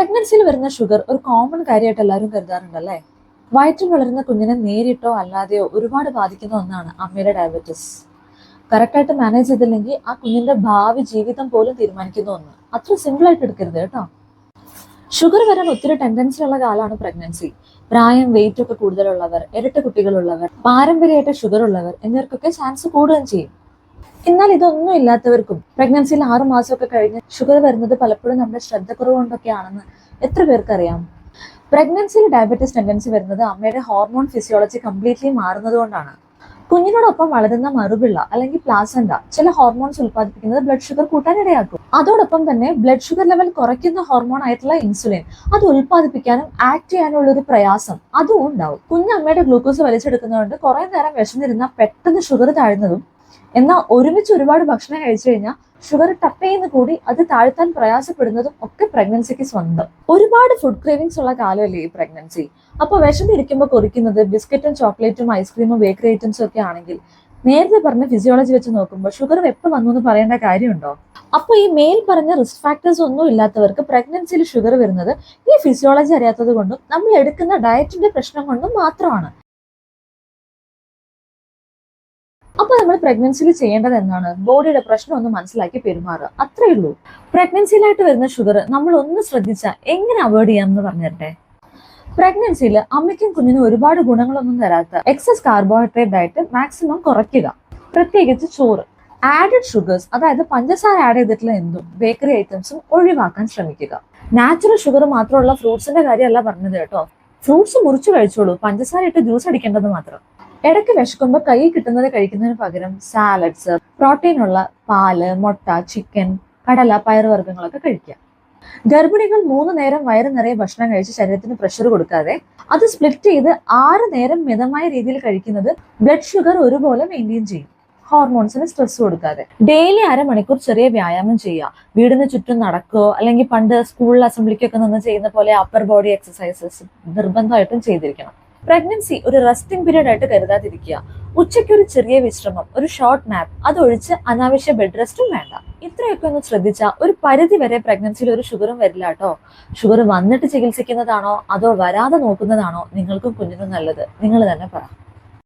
പ്രഗ്നൻസിയിൽ വരുന്ന ഷുഗർ ഒരു കോമൺ കാര്യമായിട്ട് എല്ലാവരും കരുതാറുണ്ടല്ലേ? വയറ്റിൽ വളരുന്ന കുഞ്ഞിനെ നേരിട്ടോ അല്ലാതെയോ ഒരുപാട് ബാധിക്കുന്ന ഒന്നാണ് അമ്മയുടെ ഡയബറ്റിസ് കറക്റ്റായിട്ട് മാനേജ് ചെയ്തില്ലെങ്കിൽ ആ കുഞ്ഞിന്റെ ഭാവി ജീവിതം പോലും തീരുമാനിക്കുന്ന ഒന്ന്. അത്ര സിമ്പിൾ ആയിട്ട് എടുക്കരുത് കേട്ടോ. ഷുഗർ വരാൻ ഒത്തിരി ടെൻഡൻസി ഉള്ള കാലമാണ് പ്രഗ്നൻസി പ്രായം വെയിറ്റ് ഒക്കെ കൂടുതലുള്ളവർ ഇരട്ട കുട്ടികളുള്ളവർ പാരമ്പര്യമായിട്ട് ഷുഗർ ഉള്ളവർ എന്നിവർക്കൊക്കെ ചാൻസ് കൂടുകയും ചെയ്യും. എന്നാൽ ഇതൊന്നും ഇല്ലാത്തവർക്കും പ്രഗ്നൻസിയിൽ ആറു മാസമൊക്കെ കഴിഞ്ഞ് ഷുഗർ വരുന്നത് പലപ്പോഴും നമ്മുടെ ശ്രദ്ധക്കുറവ് കൊണ്ടൊക്കെയാണെന്ന് എത്ര പേർക്കറിയാം? പ്രഗ്നൻസിയിൽ ഡയബറ്റീസ് ടെൻഡൻസി വരുന്നത് അമ്മയുടെ ഹോർമോൺ ഫിസിയോളജി കംപ്ലീറ്റ്ലി മാറുന്നത് കൊണ്ടാണ്. കുഞ്ഞിനോടൊപ്പം വളരുന്ന മറുപിള്ള അല്ലെങ്കിൽ പ്ലാസന്റ ചില ഹോർമോൺസ് ഉൽപ്പാദിപ്പിക്കുന്നത് ബ്ലഡ് ഷുഗർ കൂട്ടാൻ ഇടയാക്കും അതോടൊപ്പം തന്നെ ബ്ലഡ് ഷുഗർ ലെവൽ കുറയ്ക്കുന്ന ഹോർമോൺ ആയിട്ടുള്ള ഇൻസുലിൻ അത് ഉൽപ്പാദിപ്പിക്കാനും ആക്ട് ചെയ്യാനുള്ള ഒരു പ്രയാസം അതും ഉണ്ടാവും. കുഞ്ഞമ്മയുടെ ഗ്ലൂക്കോസ് വലിച്ചെടുക്കുന്നതുകൊണ്ട് കുറെ നേരം വിശന്നിരുന്ന പെട്ടെന്ന് ഷുഗർ താഴുന്നതും എന്നാൽ ഒരുമിച്ച് ഒരുപാട് ഭക്ഷണം കഴിച്ചു കഴിഞ്ഞാൽ ഷുഗർ ടപ്പ് ചെയ്യുന്ന കൂടി അത് താഴ്ത്താൻ പ്രയാസപ്പെടുന്നതും ഒക്കെ പ്രഗ്നൻസിക്ക് സ്വന്തം. ഒരുപാട് ഫുഡ് ക്രേവിങ്സ് ഉള്ള കാലമല്ലേ ഈ പ്രഗ്നൻസി അപ്പൊ വിശന്നിരിക്കുമ്പോൾ കുറിക്കുന്നത് ബിസ്ക്കറ്റും ചോക്ലേറ്റും ഐസ്ക്രീമും ബേക്കറി ഐറ്റംസും ഒക്കെ ആണെങ്കിൽ നേരത്തെ പറഞ്ഞ ഫിസിയോളജി വെച്ച് നോക്കുമ്പോൾ ഷുഗർ എപ്പോൾ വന്നു എന്ന് പറയേണ്ട കാര്യമുണ്ടോ? അപ്പോൾ ഈ മേൽ പറഞ്ഞ റിസ്ക് ഫാക്ടേഴ്സ് ഒന്നും ഇല്ലാത്തവർക്ക് പ്രഗ്നൻസിയിൽ ഷുഗർ വരുന്നത് ഈ ഫിസിയോളജി അറിയാത്തത് കൊണ്ടും നമ്മൾ എടുക്കുന്ന ഡയറ്റിന്റെ പ്രശ്നം കൊണ്ടും മാത്രമാണ്. അപ്പൊ നമ്മൾ പ്രഗ്നൻസിയിൽ ചെയ്യേണ്ടത് എന്താണ്? ബോഡിയുടെ പ്രശ്നം ഒന്ന് മനസ്സിലാക്കി പെരുമാറുക. അത്രേ ഉള്ളൂ. പ്രഗ്നൻസിയിലായിട്ട് വരുന്ന ഷുഗർ നമ്മൾ ഒന്ന് ശ്രദ്ധിച്ചാൽ എങ്ങനെ അവോയ്ഡ് ചെയ്യാം എന്ന് പറഞ്ഞിരട്ടെ പ്രഗ്നൻസിയിൽ അമ്മയ്ക്കും കുഞ്ഞിനും ഒരുപാട് ഗുണങ്ങളൊന്നും തരാത്ത എക്സസ് കാർബോഹൈഡ്രേറ്റ് ഡയറ്റ് മാക്സിമം കുറയ്ക്കുക. പ്രത്യേകിച്ച് ചോറ്. ആഡഡ് ഷുഗേഴ്സ് അതായത് പഞ്ചസാര ആഡ് ചെയ്തിട്ടുള്ള എന്തും ബേക്കറി ഐറ്റംസും ഒഴിവാക്കാൻ ശ്രമിക്കുക. നാച്ചുറൽ ഷുഗർ മാത്രമുള്ള ഫ്രൂട്ട്സിന്റെ കാര്യമല്ല പറഞ്ഞത് കേട്ടോ. ഫ്രൂട്ട്സ് മുറിച്ചു കഴിച്ചോളൂ. പഞ്ചസാര ഇട്ട് ജ്യൂസ് അടിക്കേണ്ടത് മാത്രം. ഇടയ്ക്ക് വിശക്കുമ്പോൾ കൈ കിട്ടുന്നത് കഴിക്കുന്നതിന് പകരം സാലഡ്സ് പ്രോട്ടീൻ ഉള്ള പാൽ മുട്ട ചിക്കൻ കടല പയറുവർഗങ്ങളൊക്കെ കഴിക്കുക. ഗർഭിണികൾ മൂന്ന് നേരം വയറ് നിറയെ ഭക്ഷണം കഴിച്ച് ശരീരത്തിന് പ്രഷർ കൊടുക്കാതെ അത് സ്പ്ലിറ്റ് ചെയ്ത് ആറ് നേരം മിതമായ രീതിയിൽ കഴിക്കുന്നത് ബ്ലഡ് ഷുഗർ ഒരുപോലെ മെയിന്റെയിൻ ചെയ്യും. ഹോർമോൺസിന് സ്ട്രെസ് കൊടുക്കാതെ. ഡെയിലി അരമണിക്കൂർ ചെറിയ വ്യായാമം ചെയ്യുക. വീടിന് ചുറ്റും നടക്കുകയോ അല്ലെങ്കിൽ പണ്ട് സ്കൂളിൽ അസംബ്ലിക്കൊക്കെ നിന്ന് ചെയ്യുന്ന പോലെ അപ്പർ ബോഡി എക്സസൈസസ് നിർബന്ധമായിട്ടും ചെയ്തിരിക്കണം. പ്രഗ്നൻസി ഒരു റെസ്റ്റിംഗ് പീരീഡ് ആയിട്ട് കരുതാതിരിക്കുക. ഉച്ചയ്ക്ക് ഒരു ചെറിയ വിശ്രമം ഒരു ഷോർട്ട് നാപ്പ് അതൊഴിച്ച് അനാവശ്യ ബെഡ് റെസ്റ്റും വേണ്ട. ഇത്രയൊക്കെ ഒന്ന് ശ്രദ്ധിച്ചാൽ ഒരു പരിധി വരെ പ്രഗ്നൻസിയിൽ ഒരു ഷുഗറും വരില്ല കേട്ടോ ഷുഗർ വന്നിട്ട് ചികിത്സിക്കുന്നതാണോ അതോ വരാതെ നോക്കുന്നതാണോ നിങ്ങൾക്കും കുഞ്ഞിനും നല്ലത്. നിങ്ങൾ തന്നെ പറ.